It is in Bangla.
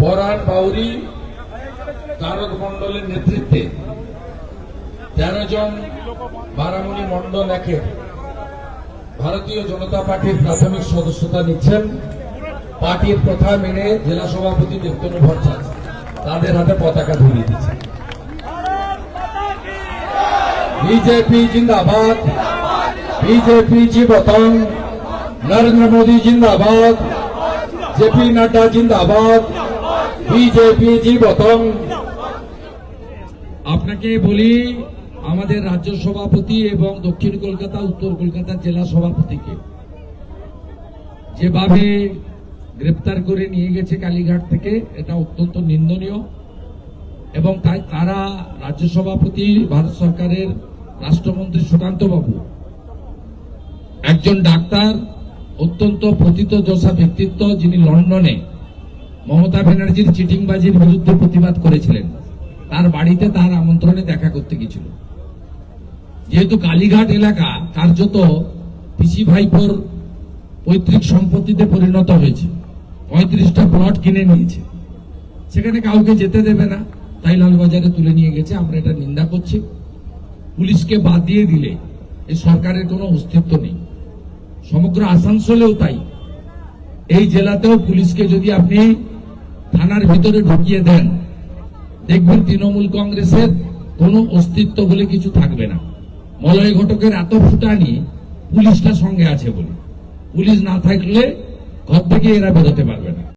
পরাণ বাউরি তারক মন্ডলের নেতৃত্বে তেরো জন বারামণি মন্ডল একে ভারতীয় জনতা পার্টির প্রাথমিক সদস্যতা নিচ্ছেন। পার্টির প্রথা মেনে জেলা সভাপতি দেবতনু ভট্টাচার্য তাদের হাতে পতাকা ধরিয়ে দিচ্ছে বিজেপি জিন্দাবাদ। বিজেপি জীবতন। নরেন্দ্র মোদী জিন্দাবাদ। জেপি নাড্ডা জিন্দাবাদ। বিজেপি জীবতং। আপনাকে বলি, আমাদের রাজ্য সভাপতি এবং দক্ষিণ কলকাতা, উত্তর কলকাতা জেলা সভাপতিকে যেভাবে গ্রেপ্তার করে নিয়ে গেছে কালীঘাট থেকে, এটা অত্যন্ত নিন্দনীয়। এবং তাই তারা রাজ্য সভাপতি, ভারত সরকারের রাষ্ট্রমন্ত্রী সুকান্ত বাবু একজন ডাক্তার অত্যন্ত প্রথিত দশা ব্যক্তিত্ব যিনি লন্ডনে মমতা ব্যানার্জির চিটিংবাজির বিরুদ্ধে প্রতিবাদ করেছিলেন। তার বাড়িতে তার আমন্ত্রণে দেখা করতে গেছিল যেহেতু কালীঘাট এলাকা, কার্যত পিসি ভাইপোর পৈতৃক সম্পত্তিতে পরিণত হয়েছে। পঁয়ত্রিশটা প্লট কিনে নিয়েছে। সেখানে কাউকে যেতে দেবে না। তাই লালবাজারে তুলে নিয়ে গেছে। আমরা এটা নিন্দা করছি। পুলিশকে বাদ দিয়ে দিলে এই সরকারের কোনো অস্তিত্ব নেই। সমগ্র আসানসোলেও তাই। এই জেলাতেও পুলিশকে যদি আপনি থানার ভিতরে ঢুকিয়ে দেন, দেখবেন তৃণমূল কংগ্রেসের কোনো অস্তিত্ব বলে কিছু থাকবে না। মলয় ঘটকের এত ফুটানি পুলিশটা সঙ্গে আছে বলে। পুলিশ না থাকলে ঘর থেকে এরা বেরোতে পারবে না।